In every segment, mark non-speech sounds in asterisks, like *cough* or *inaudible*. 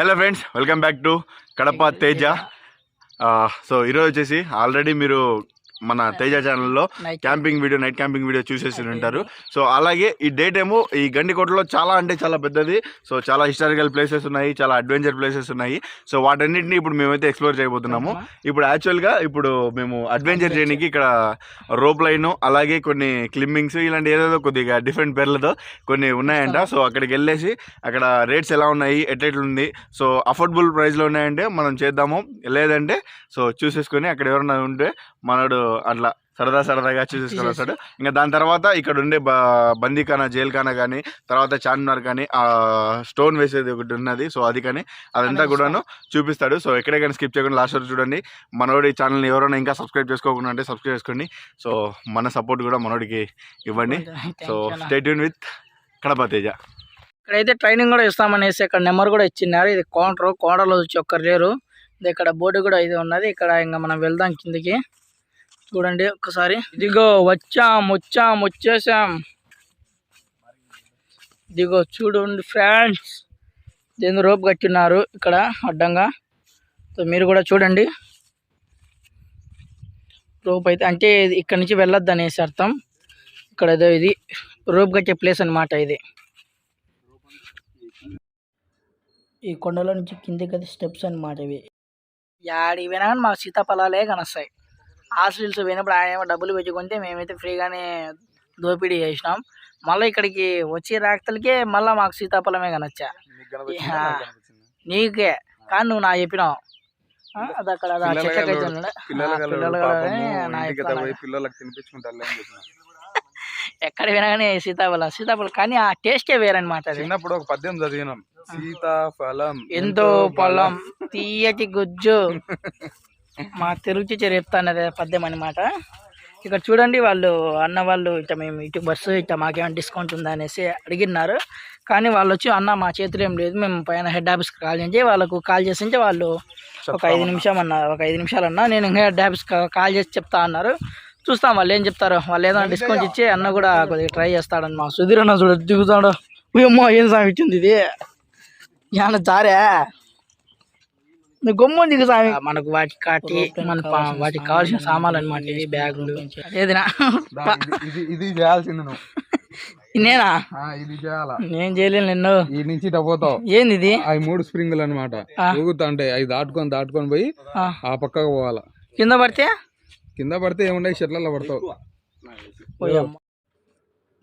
Hello friends welcome back to Kadapa Teja. So ఈరోజు వచ్చేసి already మీరు మన తేజ ఛానల్లో camping video night camping video చూసేసి ఉంటారు. సో అలాగే ఈ డేట్ ఏమో ఈ గండికోటలో చాలా అంటే చాలా పెద్దది. సో చాలా హిస్టారికల్ ప్లేసెస్ ఉన్నాయి చాలా అడ్వెంచర్ ప్లేసెస్ ఉన్నాయి. సో వాటన్నిటిని ఇప్పుడు మేమైతే ఎక్స్ప్లోర్ చేయబోతున్నాము. ఇప్పుడు యాక్చువల్గా ఇప్పుడు మేము అడ్వెంచర్ చేయడానికి ఇక్కడ రోప్ లైన్ అలాగే కొన్ని క్లిమ్మింగ్స్ ఇలాంటి ఏదేదో కొద్దిగా డిఫరెంట్ పేర్లతో కొన్ని ఉన్నాయంట. సో అక్కడికి వెళ్ళేసి అక్కడ రేట్స్ ఎలా ఉన్నాయి ఎట్లెట్లుంది సో అఫోర్డబుల్ ప్రైస్లో ఉన్నాయంటే మనం చేద్దాము. లేదంటే సో చూసేసుకొని అక్కడ ఎవరైనా ఉంటే మనోడు అట్లా సరదా సరదాగా చూసేసుకొని వస్తాడు ఇంకా దాని తర్వాత ఇక్కడ ఉండే బందీఖానా జైల్ ఖానా కానీ తర్వాత చార్మినార్ కానీ ఆ స్టోన్ వేసేది ఒకటి ఉన్నది. సో అది కానీ అదంతా కూడాను చూపిస్తాడు. సో ఎక్కడే కానీ స్కిప్ చేయకుండా లాస్ట్ వరకు చూడండి. మనోడి ఛానల్ని ఎవరైనా ఇంకా సబ్స్క్రైబ్ చేసుకోకుండా అంటే సబ్స్క్రైబ్ చేసుకోండి. సో మన సపోర్ట్ కూడా మనోడికి ఇవ్వండి. So stay tuned with Kadapa Teja ఇక్కడైతే ట్రైనింగ్ కూడా ఇస్తామనేసి ఇక్కడ నెంబర్ కూడా ఇచ్చినారు. ఇది కౌంటర్ కౌంటర్లో వచ్చి ఒక్కరు లేరు. ఇక్కడ బోర్డు కూడా ఇది ఉన్నది. ఇక్కడ ఇంకా మనం వెళ్దాం కిందికి. చూడండి ఒక్కసారి. ఇదిగో వచ్చాం వచ్చాం వచ్చేసాం. ఇదిగో చూడండి ఫ్రెండ్స్. దీని రోప్ కట్టున్నారు ఇక్కడ అడ్డంగా. సో మీరు కూడా చూడండి. రోప్ అయితే అంటే ఇక్కడ నుంచి వెళ్ళొద్దు అనేసి అర్థం. ఇక్కడ ఏదో ఇది రోప్ కట్టే ప్లేస్ అన్నమాట ఇది. ఈ కొండలో నుంచి కిందికి అయితే స్టెప్స్ అన్నమాట ఇవి. యాడి పోయినా కానీ మాకు సీతాఫలాలే కనొస్తాయి. హాస్టల్స్ పోయినప్పుడు ఆయన ఏమో డబ్బులు పెట్టుకుంటే మేమైతే ఫ్రీగానే దోపిడీ చేసినాం. మళ్ళీ ఇక్కడికి వచ్చే రాక్తలకే మళ్ళీ మాకు సీతాఫలమే కనొచ్చా. నీకే. కానీ నువ్వు నా చెప్పినావు. అది అక్కడ. పిల్లలకు ఎక్కడ కానీ సీతాఫలం సీతాఫలం. కానీ ఆ టేస్టే వేరనమాట చిన్నప్పుడు ఒక పద్యం చదివినాం. సీతాఫలం ఎంతో పొలం తీయటి గుజ్జు. *laughs* మా తెలుగు టీచర్ చెప్తాను అదే పద్యం అనమాట ఇక్కడ చూడండి వాళ్ళు అన్న వాళ్ళు ఇట్లా మేము ఇటు బస్సు ఇట్లా మాకేమైనా డిస్కౌంట్ ఉందా అనేసి అడిగినారు కానీ వాళ్ళు వచ్చి అన్న మా చేతిలో ఏం లేదు మేము పైన హెడ్ ఆఫీస్కి కాల్ చేసి వాళ్ళకు కాల్ చేసింటే వాళ్ళు ఒక ఐదు నిమిషం అన్నారు ఒక ఐదు నిమిషాలు అన్నా నేను ఇంకా హెడ్ ఆఫీస్ కాల్ చేసి చెప్తా అన్నారు. చూస్తాం వాళ్ళు ఏం చెప్తారు. వాళ్ళు ఏదైనా డిస్కౌంట్ ఇచ్చి అన్న కూడా కొద్దిగా ట్రై చేస్తాడని మా సుధీర్ అన్న చూడ దిగుతాడు. అమ్మో ఏం సామి ఇచ్చింది ఇది? ఏమన్నా జారే? నువ్వు గమ్ము దిగు సామి. మనకు వాటి కాటి మన వాటికి కావాల్సిన సామాన్లు అనమాట ఇవి బ్యాగులు. ఏదినా? ఇది- ఇది ఇది చేయాల్సింది నువ్వు. *laughs* నేనా? ఆ, ఇది చేయాలా? నేను చేయలేను నిన్ను. ఈ నుంచి పోతావు. ఏంది ఇది అవి మూడు స్ప్రింగులు అనమాట ఊగుతా అంటే అవి దాటుకొని దాటుకొని పోయి ఆ, పక్కకు పోవాలా. కింద పడితే? కింద పడితే ఏముండయి? చెట్లలో పడతావు.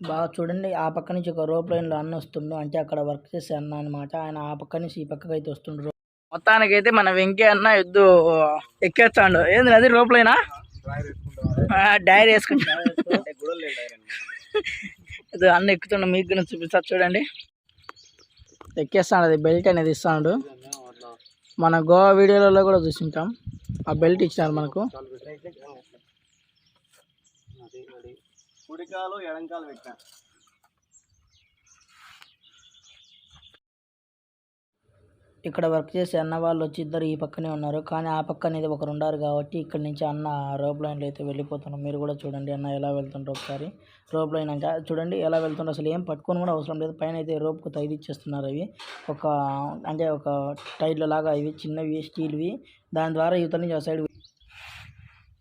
బాగా చూడండి ఆ పక్క నుంచి ఒక రోప్ లైన్లో అన్న వస్తుండు. అంటే అక్కడ వర్క్ చేసే అన్న అనమాట ఆయన ఆ పక్క నుంచి ఈ పక్కకి అయితే వస్తుండ్రు మొత్తానికైతే మన వెంకీ అన్న ఎద్దు ఎక్కేస్తాడు. ఏంది అది రోప్ డైరీ వేసుకుంటా. ఇది అన్న ఎక్కుతుండ మీకు కూడా చూపిస్తా చూడండి. ఎక్కేస్తాడు అది బెల్ట్ అనేది ఇస్తాడు. మన గోవా వీడియోలలో కూడా చూసింటాం. ఆ బెల్ట్ ఇచ్చినారు మనకు. కుడికాలు ఎడంకాలు పెట్టా ఇక్కడ వర్క్ చేసే అన్న వాళ్ళు వచ్చి ఇద్దరు ఈ పక్కనే ఉన్నారు. కానీ ఆ పక్క అనేది ఒకరు ఉండారు కాబట్టి ఇక్కడ నుంచి అన్న రోప్ లైన్లో అయితే వెళ్ళిపోతున్నారు మీరు కూడా చూడండి అన్న ఎలా వెళ్తుంటారు ఒకసారి. రోప్ లైన్ అంటే చూడండి ఎలా వెళ్తుంటారు అసలు ఏం పట్టుకొని కూడా అవసరం లేదు. పైన అయితే రోప్కు తగిలిచ్చేస్తున్నారు అవి. ఒక అంటే ఒక టైర్ల లాగా ఇవి చిన్నవి స్టీల్వి. దాని ద్వారా యువత నుంచి ఆ సైడ్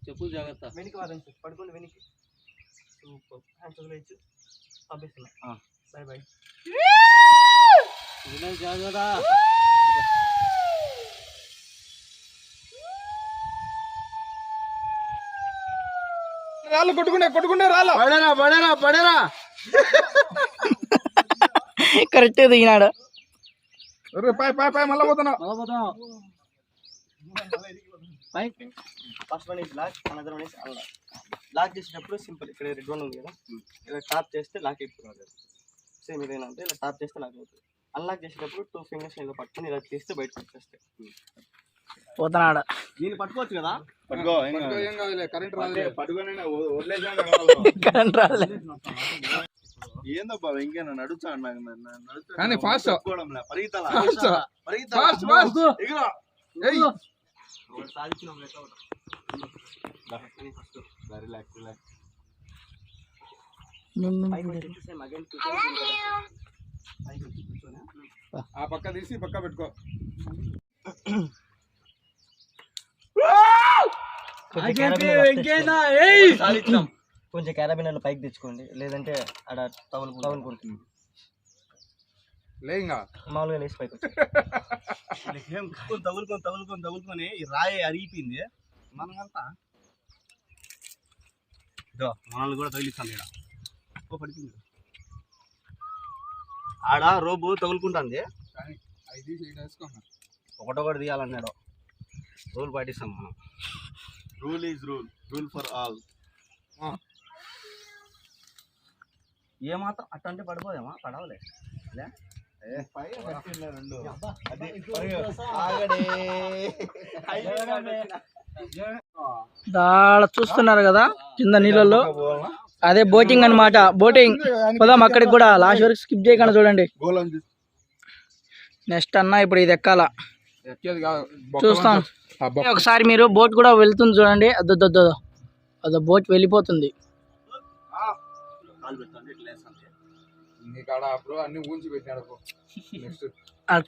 చెప్పు జాగ్రత్త. వెనక్కి పడుకోండి వెనక్కి. సూపర్. హ్యాండ్స్ వదిలేయచ్చు. పంపిస్తున్నా. బాయ్ బాయ్ జాగ్రత్త రాళ్ళు కొట్టుకునే కొట్టుకునే రాళ్ళు పడరా పడరా పడరా కరెక్ట్ దిగినాడు పాయ్ పాయ్ పాయ్ మళ్ళీ పోతున్నా first one is lock another one is unlock lock చేసేటప్పుడు సింపుల్ ఇక్కడ రెడ్ వన్ ఉంది కదా ఇలా టాప్ చేస్తే లాక్ అయిపోతుంది సేమ్ ఇదేనా అంటే ఇలా టాప్ చేస్తే లాక్ అవుతుంది అన్లాక్ చేసేటప్పుడు టూ ఫింగర్స్ ఇలా పట్టుకొని ఇలా తీస్తే బయటకు వచ్చేస్తాయి. పోతున్నాడు దీన్ని పట్టుకోవచ్చు కదా? పట్టుకో ఏం కాదులే కరెంట్ రాదులే. పట్టుకొని కరెంట్ రాలే అడుగుతాడు నాకు నన్ను నడుస్తాడు. కానీ. తప్పుకోవడంలే. పరిగెత్తాలా? ఫాస్ట్ ఫాస్ట్ ఎగురా. ఏయ్. సాధించిన రిలాక్స్ రిలాక్స్ ఆ పక్క తీసి పక్క పెట్టుకో. కొంచెం క్యారబినర్లు పైకి తెచ్చుకోండి. లేదంటే ఆడ టవల్ టవల్ కొడుతుంది. లేంగా మామూలుగా లేచి పైకి తగులుకొని తగులుకొని తగులుకొని ఈ రాయి అరిగిపోయింది. మనకంతా. ఇదో మనల్ని కూడా తగిలిస్తాను ఇక్కడ ఓ పడిపోయింది. ఆడ రోబు తగులుకుంటుంది. ఒకటొకటి తీయాలన్నాడు. రూల్ పాటిస్తాం మనం. Rule is rule. Rule for all. ఏమాత్రం అట్టంటే పడిపోదేమా పడవలే. లే? ఏ, రెండు. అది ఆగడే. దాడ చూస్తున్నారు కదా కింద నీళ్ళల్లో. అదే బోటింగ్ అన్నమాట. బోటింగ్ పోదాం అక్కడికి కూడా. లాస్ట్ వరకు స్కిప్ చేయకుండా చూడండి. నెక్స్ట్ అన్న ఇప్పుడు ఇది ఎక్కాల. చూస్తాం. ఒకసారి మీరు బోట్ కూడా వెళ్తుంది చూడండి. అద్దొద్దు అదో బోట్ వెళ్ళిపోతుంది.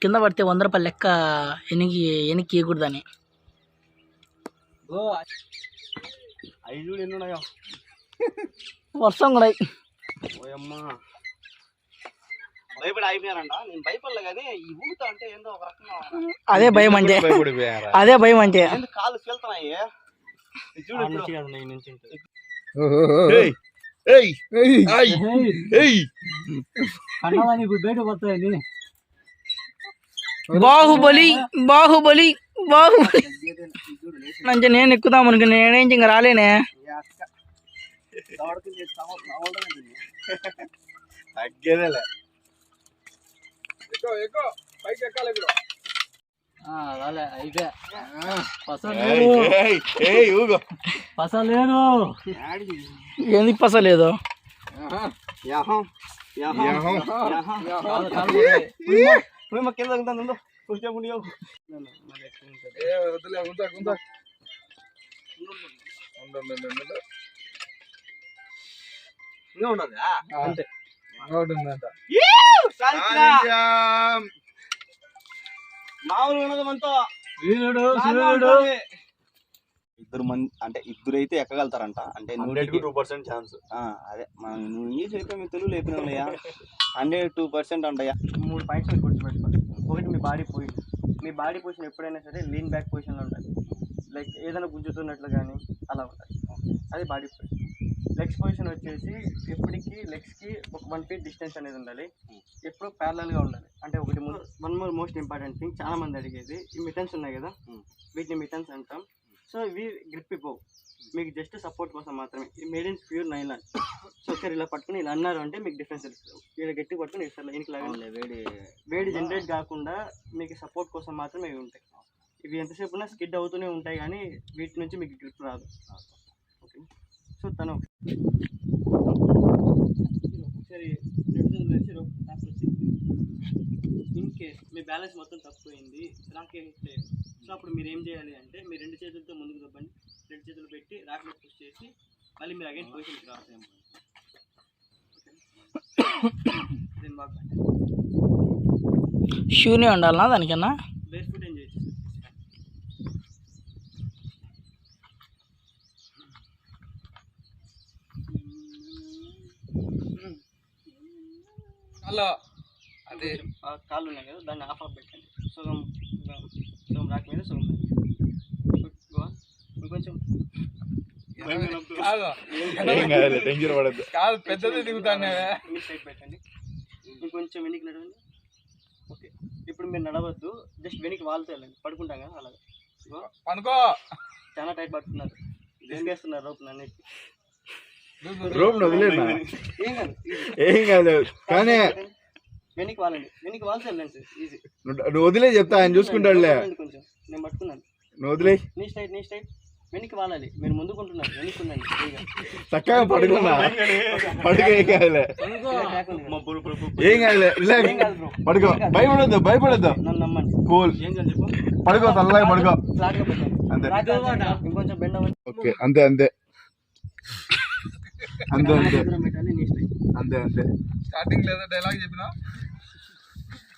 కింద పడితే వంద రూపాయలు లెక్క ఎనికి ఎనికి ఇవ్వకూడదని ఐదు చూడు ఎన్ని ఉన్నాయో? వర్షం కూడా ఓయమ్మా. భయపడి అయిపోయారంట నేను భయపడలే కానీ ఈ ఊగుతా అంటే ఏందో ఒక రకంగా అదే భయం అంటే. అదే భయం అంటే. కాళ్ళు చూడు బాహుబలి బాహుబలి బాహుబలి. అంటే నేను ఎక్కుదాం అనుకున్నా నేనేం ఇంకా రాలేనే? తగ్గేదేలే. ఎక్కువ ఎక్కువ పైకి ఎక్కాలి ఇప్పుడు. ఏయ్ ఏయ్ ఏయ్ ఊగో ఎందుకు పసలేదు యాహం యాహం యాహం. యాహం మేము కింద. కొంచెం ఉండి. ఇంకా ఉన్నది ఆ, ఇంకోటి ఉందంట మామూలు ఉన్నది మనతో. ఇద్దరు మంది అంటే ఇద్దరు అయితే ఎక్కగలుగుతారంట. అంటే టూ పర్సెంట్ ఛాన్స్. అదే. మనం నువ్వు ఇంగ్లీష్ అయితే మీ తెలుగు లేపినయ్యా హండ్రెడ్ టూ పర్సెంట్ అంటయ్యా. మూడు పాయింట్స్ మీరు గుర్తుపెట్టుకోవాలి ఒకటి మీ బాడీ పొజిషన్ మీ బాడీ పొజిషన్ ఎప్పుడైనా సరే లీన్ బ్యాక్ పొజిషన్లో ఉండాలి. లైక్ ఏదైనా గుంజుతున్నట్లు కానీ అలా ఉండాలి. అది బాడీ పొజిషన్ లెగ్స్ పొజిషన్ వచ్చేసి ఎప్పటికీ లెగ్స్కి ఒక వన్ ఫీట్ డిస్టెన్స్ అనేది ఉండాలి. ఎప్పుడు ప్యారలల్గా ఉండాలి. అంటే ఒకటి one more most important thing చాలా మంది అడిగేది ఈ మిటన్స్ ఉన్నాయి కదా? వీటిని మిటన్స్ అంటాం. సో ఇవి గ్రిప్ ఇవ్వవు. మీకు జస్ట్ సపోర్ట్ కోసం మాత్రమే. ఈ made in pure nylon so ఒకసారి ఇలా పట్టుకుని ఇలా అన్నారు అంటే మీకు డిఫరెన్స్ తెలుస్తుంది. ఇలా గట్టి పట్టుకుని ఇస్తారు ఇంటికి లాగా వేడి వేడి జనరేట్ కాకుండా మీకు సపోర్ట్ కోసం మాత్రమే ఇవి ఉంటాయి. ఇవి ఎంతసేపు ఉన్నా స్కిడ్ అవుతూనే ఉంటాయి కానీ వీటి నుంచి మీకు గ్రిప్ రాదు. ఓకే సో తను ఒకసారి రెండు కేస్ మీ బ్యాలెన్స్ మొత్తం తప్పిపోయింది రాకే లేదు. సో అప్పుడు మీరు ఏం చేయాలి అంటే మీ రెండు చేతులతో ముందుకు దబ్బండి రెండు చేతులు పెట్టి రాక్లో పుష్ చేసి మళ్ళీ మీరు అగైన్ పొజిషన్కి రావాలి. *coughs* దీని బాగా షూనే ఉండాలనా దానికన్నా? బేర్ ఏం హలో. అది ఆ కాళ్ళు ఉన్నాయి కదా దాన్ని ఆఫ్ ఆఫ్ పెట్టండి. సగం సగం రాక్ మీద సగం గో ఇంకొంచెం కాదు. ఏం కాదులే టెన్షన్ పడద్దు. కాదు పెద్దది దిగుతానే సైడ్ పెట్టండి. ఇంకొంచెం వెనక్కి నడవండి. ఓకే. ఇప్పుడు మీరు నడవద్దు జస్ట్ వెనక్కి వాళ్తూ వెళ్ళండి. పడుకుంటాం కదా అలాగే. పనుకో. చాలా టైట్ పడుతున్నారు. వేస్తున్నారు రోప్ నన్ను రూమ్ వదిలేనా? ఏం కాదు కానీ వెనక్కి వాళ్ళండి వెనక్కి వెళ్ళండి ఈజీ. నువ్వు వదిలే చెప్తా ఆయన చూసుకుంటాడులే. కొంచెం. నేను పట్టుకున్నాను. నువ్వు వదిలే. నీ స్టైట్ నీ స్టైట్ వెనక్కి వాలాలి. మీరు ముందుకుంటున్నారు. చక్కగా పడుకున్నా. పడుకో ఏం కాదులే. ఏం రిలాక్స్. పడుకో. భయపడొద్దు భయపడొద్దు. నన్ను నమ్మండి. కూల్. పడుకో చల్లగా పడుకో. అంతే. ఇంకొంచెం బెండ్ ఓకే అంతే అంతే. అంతే అంతే. అంతే అంతే. స్టార్టింగ్ లేదా డైలాగ్ చెప్పినా?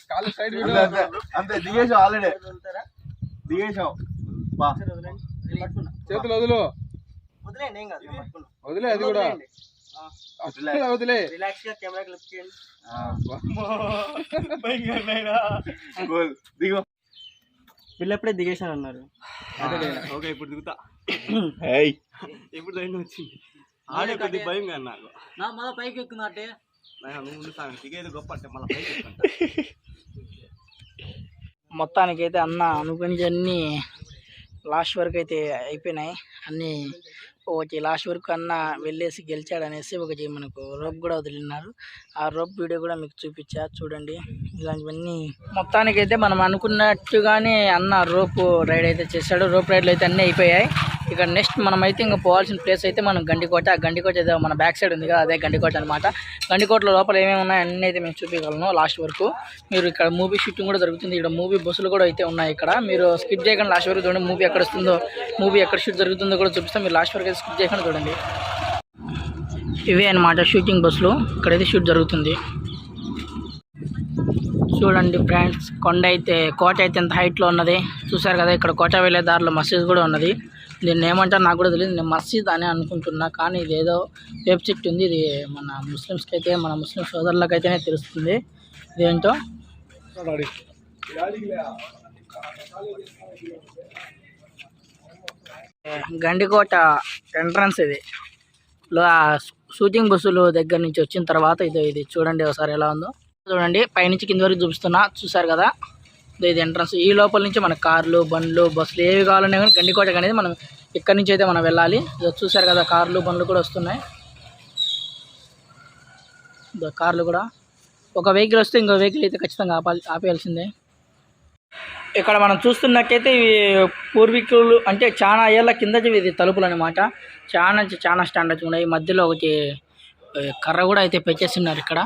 కాలు సైడ్ అంతే, అంతే. అంతే దిగేసాం ఆల్రెడీ దిగేసాం బా. చేతులు వదులు. వదిలే అది కూడా. వదిలే. రిలాక్స్గా కెమెరా క్లిప్ చేయండి. Cool. దిగు. వీళ్ళు ఎప్పుడే దిగేసాను అన్నారు ఓకే ఇప్పుడు దిగుతా. ఏయ్. ఇప్పుడు ధైర్యం వచ్చింది? ఆడే కొద్ది భయం కానీ నాకు. నా మళ్ళీ పైకి ఎక్కుతున్నట్టే నాయనా, నువ్వు ముందు సాగు దిగేది గొప్ప అంటే మళ్ళీ పైకి ఎక్కుంటా. *laughs* మొత్తానికైతే అన్న అనుకుని అన్నీ లాస్ట్ వరకు అయితే అయిపోయినాయి. అన్నీ ఒకటి లాస్ట్ వరకు అన్న వెళ్ళేసి గెలిచాడు అనేసి ఒకటి మనకు రోప్ కూడా వదిలినారు. ఆ రోప్ వీడియో కూడా మీకు చూపించా చూడండి. ఇలాంటివన్నీ మొత్తానికైతే మనం అనుకున్నట్టుగానే అన్న రోప్ రైడ్ అయితే చేశాడు. రోప్ రైడ్లు అయితే అన్నీ అయిపోయాయి. ఇక నెక్స్ట్ మనం అయితే ఇంకా పోవాల్సిన ప్లేస్ అయితే మనం గండికోట. ఆ గండికోట ఏదో మన బ్యాక్ సైడ్ ఉంది కదా అదే గండికోట అనమాట గండికోటలో లోపల ఏమేమి ఉన్నాయి అన్నీ అయితే మేము చూపించగలను లాస్ట్ వరకు. మీరు ఇక్కడ మూవీ షూటింగ్ కూడా జరుగుతుంది. ఇక్కడ మూవీ బస్సులు కూడా అయితే ఉన్నాయి ఇక్కడ. మీరు స్కిప్ చేయకుండా లాస్ట్ వరకు చూడండి. మూవీ ఎక్కడ వస్తుందో మూవీ ఎక్కడ షూట్ జరుగుతుందో కూడా చూపిస్తాం. మీరు లాస్ట్ వరకు అయితే స్కిప్ చేయకుండా చూడండి. ఇవే అనమాట షూటింగ్ బస్సులు ఇక్కడైతే షూట్ జరుగుతుంది. చూడండి ఫ్రెండ్స్ కొండ అయితే కోట అయితే ఎంత హైట్లో ఉన్నది. చూసారు కదా ఇక్కడ కోట వెళ్ళే దారిలో మసీద్ కూడా ఉన్నది. దీన్ని ఏమంటారు నాకు కూడా తెలియదు. నేను మసీద్ అని అనుకుంటున్నా కానీ ఇది ఏదో చెట్టు ఉంది. ఇది మన ముస్లిమ్స్కి అయితే మన ముస్లిం సోదరులకు అయితేనే తెలుస్తుంది. ఇదేంటో? గండికోట ఎంట్రన్స్ ఇది. లో షూటింగ్ బస్సులు దగ్గర నుంచి వచ్చిన తర్వాత ఇది ఇది. చూడండి ఒకసారి ఎలా ఉందో. చూడండి పైనుంచి కింద వరకు చూపిస్తున్నా. చూసారు కదా? ఇది ఎంట్రన్స్ ఈ లోపల నుంచి మన కార్లు బండ్లు బస్సులు ఏవి కావాలన్నా కానీ గండికోట అనేది మనం ఇక్కడ నుంచి అయితే మనం వెళ్ళాలి. ఇదో చూసారు కదా కార్లు బండ్లు కూడా వస్తున్నాయి. ఇదో కార్లు కూడా. ఒక వెహికల్ వస్తే ఇంకో వెహికల్ అయితే ఖచ్చితంగా ఆపాలి ఆపేయాల్సిందే. ఇక్కడ మనం చూస్తున్నట్టయితే ఇవి పూర్వీకులు అంటే చాలా ఏళ్ళ కింద ఇది తలుపులు అనమాట చాలా చాలా స్టాండర్డ్స్ ఉన్నాయి. మధ్యలో ఒకటి కర్ర కూడా అయితే పెట్టేస్తున్నారు ఇక్కడ.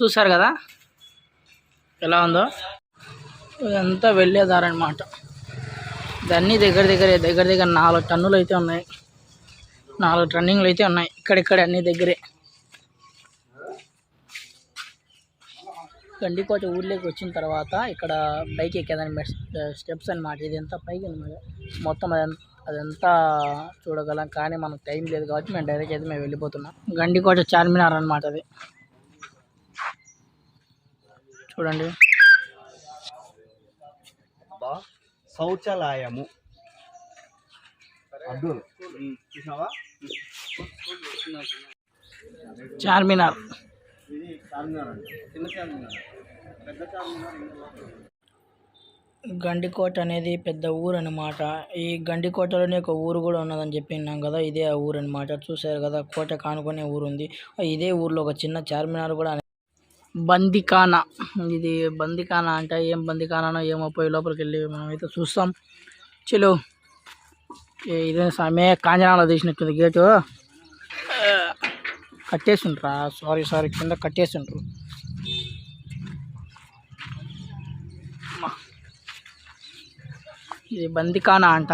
చూసారు కదా? ఎలా ఉందో? ఇదంతా వెళ్ళేదారనమాట దాన్ని దగ్గర దగ్గర దగ్గర దగ్గర నాలుగు టన్నులు అయితే ఉన్నాయి. నాలుగు టన్నింగ్లు అయితే ఉన్నాయి. ఇక్కడిక్కడ అన్ని దగ్గరే. గండికోట ఊర్లోకి వచ్చిన తర్వాత ఇక్కడ పైకి ఎక్కేదాన్ని స్టెప్స్ అన్నమాట. ఇది ఎంత పైకి అనమాట మొత్తం అదంతా అదంతా చూడగలం. కానీ మనకు టైం లేదు కాబట్టి మేము డైరెక్ట్ అయితే మేము వెళ్ళిపోతున్నాం. గండికోట చార్మినార్ అనమాట అది. చూడండి. బా శౌచాలయము. అబ్దుల్ చూసావా చార్మినార్. ఇది చార్మినార్ అండి చిన్న చార్మినార్. పెద్ద చార్మినార్ గండికోట అనేది పెద్ద ఊరు అనమాట ఈ గండికోటలోనే ఒక ఊరు కూడా ఉన్నదని చెప్పినాం కదా ఇదే ఆ ఊరు అనమాట చూసారు కదా కోట కానుకునే ఊరు ఉంది ఇదే ఊర్లో ఒక చిన్న చార్మినార్ కూడా బందికానా. ఇది బందికానా అంటే ఏం బందికానానో ఏమో పోయి లోపలికి వెళ్ళి మనం అయితే చూస్తాం. చలో ఇదే సామే కాంజనాలో తీసినట్టుంది గేటు. కట్టేసిండ్రా సారీ సారీ కింద కట్టేసిండ్రు. ఇది బందికానా అంట.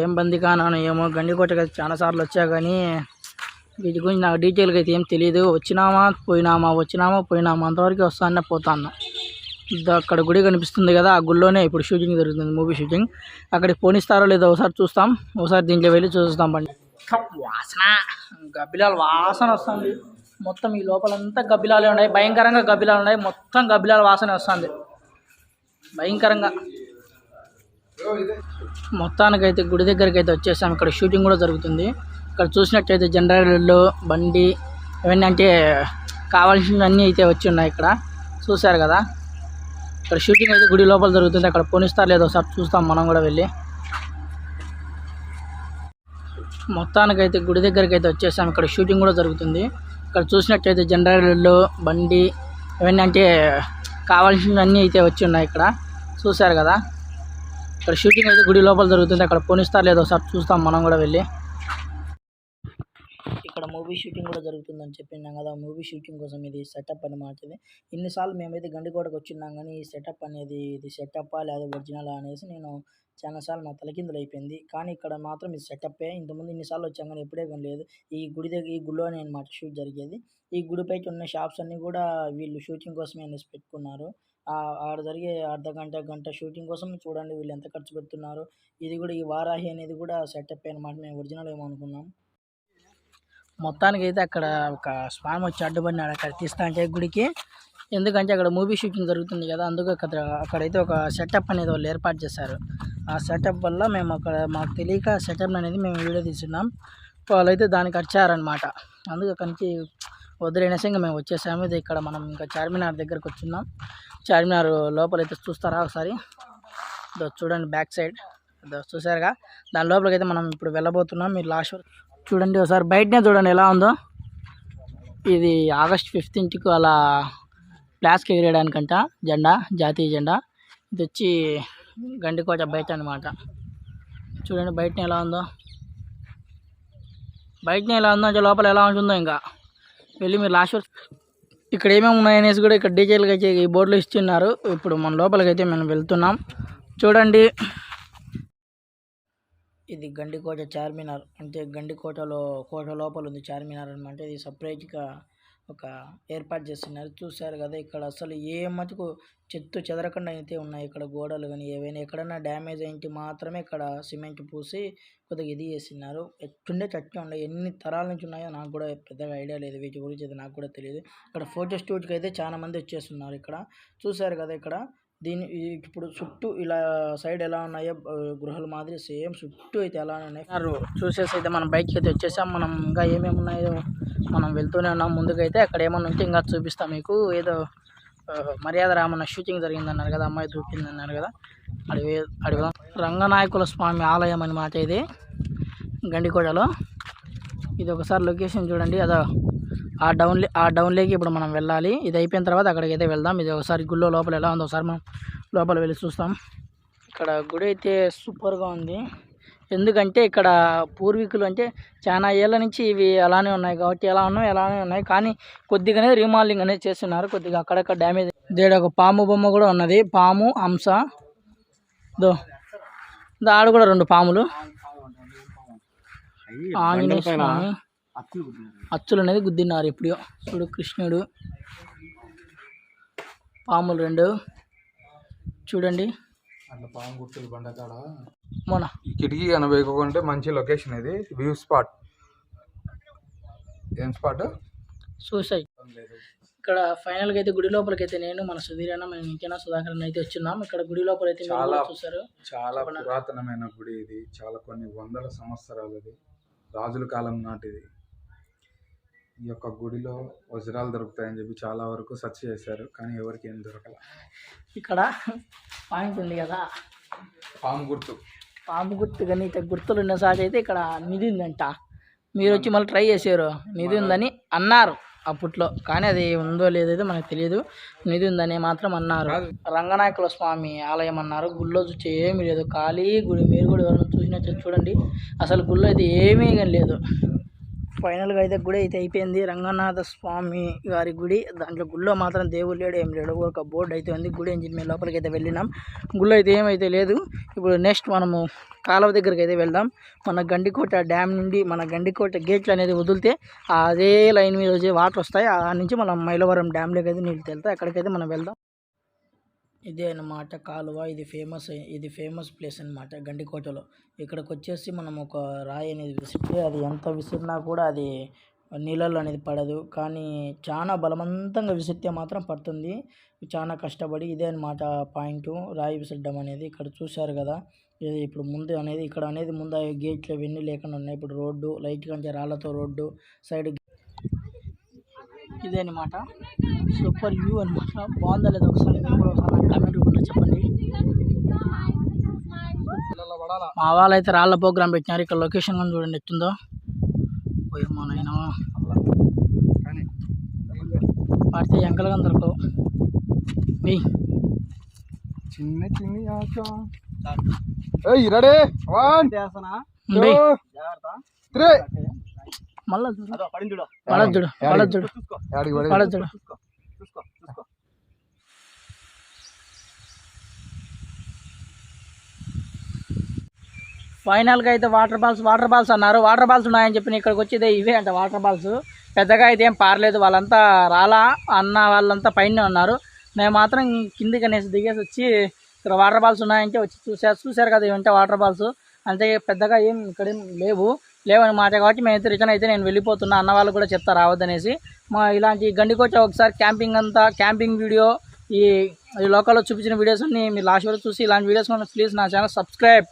ఏం బందికానానో ఏమో గండికోటకి అయితే చాలా సార్లు వచ్చా కానీ వీటి గురించి నాకు డీటెయిల్గా అయితే ఏం తెలియదు వచ్చినామా? పోయినామా? వచ్చినామా? పోయినామా? అంతవరకు వస్తానే పోతాను అక్కడ గుడి కనిపిస్తుంది కదా ఆ గుడిలోనే ఇప్పుడు షూటింగ్ జరుగుతుంది మూవీ షూటింగ్. అక్కడికి పోనిస్తారో లేదో ఒకసారి చూస్తాం. ఒకసారి దీంట్లో వెళ్ళి చూస్తాం పండి వాసన. గబ్బిలాల వాసన వస్తుంది. మొత్తం ఈ లోపలంతా గబ్బిలాలే ఉన్నాయి. భయంకరంగా గబ్బిలాలు ఉన్నాయి. మొత్తం గబ్బిలాల వాసన వస్తుంది. భయంకరంగా. మొత్తానికైతే గుడి దగ్గరికి అయితే వచ్చేసాం. ఇక్కడ షూటింగ్ కూడా జరుగుతుంది. ఇక్కడ చూసినట్టయితే జనరేటర్లు బండి ఇవన్నీ అంటే కావాల్సినవన్నీ అయితే వచ్చి ఉన్నాయి ఇక్కడ. చూశారు కదా? ఇక్కడ షూటింగ్ అయితే గుడి లోపల జరుగుతుంది. అక్కడ పోనిస్తారు లేదో ఒకసారి చూస్తాం మనం కూడా వెళ్ళి. మొత్తానికైతే గుడి దగ్గరికి అయితే వచ్చేసాం. ఇక్కడ షూటింగ్ కూడా జరుగుతుంది. ఇక్కడ చూసినట్టయితే జనరేటర్లు బండి ఇవన్నీ అంటే కావాల్సినవన్నీ అయితే వచ్చి ఉన్నాయి ఇక్కడ. చూశారు కదా? ఇక్కడ షూటింగ్ అయితే గుడి లోపల జరుగుతుంది. అక్కడ పోనిస్తారు లేదో ఒకసారి చూస్తాం మనం కూడా వెళ్ళి. మూవీ షూటింగ్ కూడా జరుగుతుందని చెప్పినాం కదా మూవీ షూటింగ్ కోసం ఇది సెటప్ అనమాట ఇది ఇన్నిసార్లు మేమైతే గండికోటకు వచ్చిన్నాం కానీ ఈ సెటప్ అనేది ఇది సెటప్పా లేదా ఒరిజినల్ అనేసి నేను చాలాసార్లు మా తలకిందులు అయిపోయింది. కానీ ఇక్కడ మాత్రం ఇది సెటప్పే. ఇంతకుముందు ఇన్నిసార్లు వచ్చాం కానీ ఎప్పుడే కానీ లేదు. ఈ గుడి దగ్గర ఈ గుడిలోనే అనమాట షూట్ జరిగేది. ఈ గుడిపైకి ఉన్న షాప్స్ అన్నీ కూడా వీళ్ళు షూటింగ్ కోసమే అనేసి పెట్టుకున్నారు. ఆడ జరిగే అర్ధ గంట గంట షూటింగ్ కోసం చూడండి వీళ్ళు ఎంత ఖర్చు పెడుతున్నారు. ఇది కూడా ఈ వారాహి అనేది కూడా సెటప్ అనమాట మేము ఒరిజినల్ ఏమో అనుకున్నాం. మొత్తానికి అయితే అక్కడ ఒక స్వామి వచ్చి అడ్డుపడినాడు అక్కడ తీస్తా అంటే గుడికి. ఎందుకంటే అక్కడ మూవీ షూటింగ్ జరుగుతుంది కదా అందుకు అక్కడ అక్కడైతే ఒక సెటప్ అనేది వాళ్ళు ఏర్పాటు చేశారు. ఆ సెటప్ వల్ల మేము అక్కడ మాకు తెలియక సెటప్ అనేది మేము వీడియో తీస్తున్నాం. వాళ్ళైతే దానికి వచ్చారనమాట అందుకు అక్కడి నుంచి వదిలేనేసి ఇంకా మేము వచ్చేసాము. ఇది ఇక్కడ మనం ఇంకా చార్మినార్ దగ్గరకు వచ్చున్నాం చార్మినార్ లోపలైతే చూస్తారా ఒకసారి? ఇదో చూడండి బ్యాక్ సైడ్. ఇదో చూసారుగా దాని లోపలికి అయితే మనం ఇప్పుడు వెళ్ళబోతున్నాం. మీరు లాస్ట్ వరకు చూడండి ఒకసారి బయటనే చూడండి ఎలా ఉందో. ఇది ఆగస్ట్ ఫిఫ్టీన్త్కు అలా ఫ్లాస్క్ ఎగిరేయడానికంట జెండా జాతీయ జెండా. ఇది వచ్చి గండికోట బయట అనమాట చూడండి బయటనే ఎలా ఉందో. బయటనే ఎలా ఉందో అంటే లోపల ఎలా ఉంటుందో ఇంకా. వెళ్ళి మీరు లాస్ట్ ఇక్కడ ఏమేమి ఉన్నాయనేసి కూడా ఇక్కడ డీటెయిల్గా అయితే ఈ బోర్డులు ఇస్తున్నారు. ఇప్పుడు మన లోపలికి అయితే మేము వెళ్తున్నాం. చూడండి. ఇది గండికోట చార్మినార్. అంటే గండికోటలో కోట లోపల ఉంది చార్మినార్ అనమాట ఇది సపరేట్గా ఒక ఏర్పాటు చేస్తున్నారు. చూశారు కదా ఇక్కడ అసలు ఏ మటుకు చెత్త చెదరకుండా అయితే ఉన్నాయి ఇక్కడ గోడలు కానీ ఏవైనా. ఎక్కడన్నా డ్యామేజ్ అయింటి మాత్రమే ఇక్కడ సిమెంట్ పూసి కొద్దిగా ఇది చేసినారు ఎట్టుండే చట్టే ఉన్నాయి. ఎన్ని తరాల నుంచి ఉన్నాయో నాకు కూడా పెద్దగా ఐడియా లేదు. వీటి గురించి అయితే నాకు కూడా తెలియదు. ఇక్కడ ఫోటో స్టూడియోకి అయితే చాలా మంది వచ్చేస్తున్నారు ఇక్కడ. చూశారు కదా ఇక్కడ దీని ఇప్పుడు చుట్టూ ఇలా సైడ్ ఎలా ఉన్నాయో ఆ, గృహాల మాదిరి సేమ్ చుట్టూ అయితే ఎలా ఉన్నాయి. చూసేసి అయితే మనం బైక్ అయితే వచ్చేసాం. మనం ఇంకా ఏమేమి ఉన్నాయో మనం వెళ్తూనే ఉన్నాం. ముందుకైతే అక్కడ ఏమన్నా ఉంటే ఇంకా చూపిస్తాం మీకు. ఏదో మర్యాద రామన్న షూటింగ్ జరిగిందన్నారు కదా అమ్మాయి దూకిందన్నారు కదా. అడివి అడివి రంగనాయకుల స్వామి ఆలయం అన్నమాట ఇది. గండికోటలో. ఇది ఒకసారి లొకేషన్ చూడండి. అదో ఆ డౌన్ ఆ డౌన్లోకి ఇప్పుడు మనం వెళ్ళాలి. ఇది అయిపోయిన తర్వాత అక్కడికి అయితే వెళ్దాం. ఇది ఒకసారి గుళ్ళో లోపల ఎలా ఉందో ఒకసారి మనం లోపల వెళ్ళి చూస్తాం. ఇక్కడ గుడి అయితే సూపర్గా ఉంది. ఎందుకంటే ఇక్కడ పూర్వీకులు అంటే చాలా ఏళ్ళ నుంచి ఇవి అలానే ఉన్నాయి కాబట్టి ఎలా ఉన్నాయి అలానే ఉన్నాయి. కానీ కొద్దిగానే రీమాలింగ్ అనేది చేస్తున్నారు. కొద్దిగా అక్కడక్కడ డ్యామేజ్ దేడ ఒక పాము బొమ్మ కూడా ఉన్నది. పాము హంస దో దా ఆడ కూడా రెండు పాములు. ఆంజనేయ స్వామి. అచ్చులు అనేది గుద్దినారు ఎప్పుడో. చూడు కృష్ణుడు. పాములు రెండు. చూడండి. ఈ కిటికీ కనబోయకుంటే మంచి లొకేషన్ ఇది. View spot. ఏం స్పాట్? సూసైడ్. ఇక్కడ ఫైనల్గా అయితే గుడి లోపలికి అయితే నేను మన సుధీర్ అన్న మేము ఇంకైనా సుధాకర్ అన్న అయితే వచ్చిన్నాం ఇక్కడ గుడి లోపల అయితే చాలా- చూసారు చాలా పురాతనమైన గుడి ఇది. చాలా కొన్ని వందల సంవత్సరాలది. రాజుల కాలం నాటిది. ఈ యొక్క గుడిలో వజ్రాలు దొరుకుతాయని చెప్పి చాలా వరకు సెర్చ్ చేశారు కానీ ఎవరికి ఏం దొరకల. ఇక్కడ పాయింట్ ఉంది కదా. పాము గుర్తు. పాము గుర్తు కానీ ఇట్లా గుర్తులు ఉన్న సాటి అయితే ఇక్కడ నిధి ఉందంట. మీరు వచ్చి మళ్ళీ ట్రై చేసారు నిధి ఉందని అన్నారు అప్పట్లో కానీ అది ఉందో లేదో మనకు తెలియదు నిధి ఉందని మాత్రం అన్నారు. రంగనాయకుల స్వామి ఆలయం అన్నారు. గుళ్ళో చూసి ఏమీ లేదు ఖాళీ గుడి మీరు కూడా ఎవరైనా చూసినట్టు చూడండి. అసలు గుళ్ళో అయితే ఏమీ కానీ లేదు. ఫైనల్గా అయితే గుడి అయితే అయిపోయింది. రంగనాథ స్వామి గారి గుడి. దాంట్లో గుడిలో మాత్రం దేవుడు లేడు ఏం లేడు. ఒక బోర్డు అయితే ఉంది. గుడి ఇంజిన్ మేము లోపలికి అయితే వెళ్ళినాం. గుడిలో అయితే ఏమైతే లేదు. ఇప్పుడు నెక్స్ట్ మనము కాలువ దగ్గరికి అయితే వెళ్దాం. మన గండికోట డ్యామ్ నుండి మన గండికోట గేట్లు అనేది వదిలితే అదే లైన్ మీద వచ్చే వాటర్ వస్తాయి. ఆ నుంచి మనం మైలవరం డ్యామ్లోకి అయితే నీళ్ళు తెలుతాయి. అక్కడికైతే మనం వెళ్దాం. ఇదే అన్నమాట కాలువ ఇది ఫేమస్ ఇది ఫేమస్ ప్లేస్ అన్నమాట గండికోటలో. ఇక్కడికి వచ్చేసి మనం ఒక రాయి అనేది విసిరితే అది ఎంత విసిరినా కూడా అది నీళ్ళల్లో అనేది పడదు. కానీ చాలా బలవంతంగా విసిరితే మాత్రం పడుతుంది. చాలా కష్టపడి ఇదే అన్నమాట పాయింట్ రాయి విసరడం అనేది. ఇక్కడ చూశారు కదా ఇది ఇప్పుడు ముందు అనేది ఇక్కడ అనేది ముందు గేట్లు ఇవన్నీ లేకుండా ఉన్నాయి. ఇప్పుడు రోడ్డు లైట్ కంటే రాళ్ళతో రోడ్డు సైడ్ ఇదే అనమాట సూపర్ వ్యూ అనమాట బాగుందా లేదా ఒకసారి కూడా ఒకసారి కామెంట్ రూపంలో చెప్పండి. మా వాళ్ళు అయితే రాళ్ళ ప్రోగ్రామ్ పెట్టినారు. ఇక్కడ లొకేషన్ కానీ చూడండి ఎట్టుందో. పోయమ్మా నాయన. పడితే ఎంకలు కానీ దొరకవు వెయ్యి చిన్న చిన్ని ఆశ ఏయ్ రెడీ. వన్ జాగ్రత్త మళ్ళా చూడు. మళ్ళా చూడు. మళ్ళా చూడు. మళ్ళా చూడు. చూసుకో. ఫైనల్గా అయితే వాటర్ బాల్స్ వాటర్ బాల్స్ అన్నారు. వాటర్ బాల్స్ ఉన్నాయని చెప్పి ఇక్కడికి వచ్చేదే ఇవే అంట వాటర్ బాల్స్. పెద్దగా అయితే ఏం పారలేదు. వాళ్ళంతా రాలా అన్న వాళ్ళంతా పైన ఉన్నారు. మేము మాత్రం కిందికి అనేసి దిగేసి వచ్చి ఇక్కడ వాటర్ బాల్స్ ఉన్నాయంటే వచ్చి చూసారు చూశారు కదా ఇవంటే వాటర్ బాల్స్. అంతే పెద్దగా ఏం ఇక్కడ లేవు. లేవని మాట కాబట్టి మేమైతే రిటర్న్ అయితే నేను వెళ్ళిపోతున్నా అన్న వాళ్ళు కూడా చెప్తా రావద్దనేసి. మా ఇలాంటి గండికోచ ఒకసారి క్యాంపింగ్ అంతా క్యాంపింగ్ వీడియో ఈ ఈ లోకల్లో చూపించిన వీడియోస్ అన్ని మీరు లాస్ట్ వరకు చూసి ఇలాంటి వీడియోస్ ప్లీజ్ నా ఛానల్ సబ్స్క్రైబ్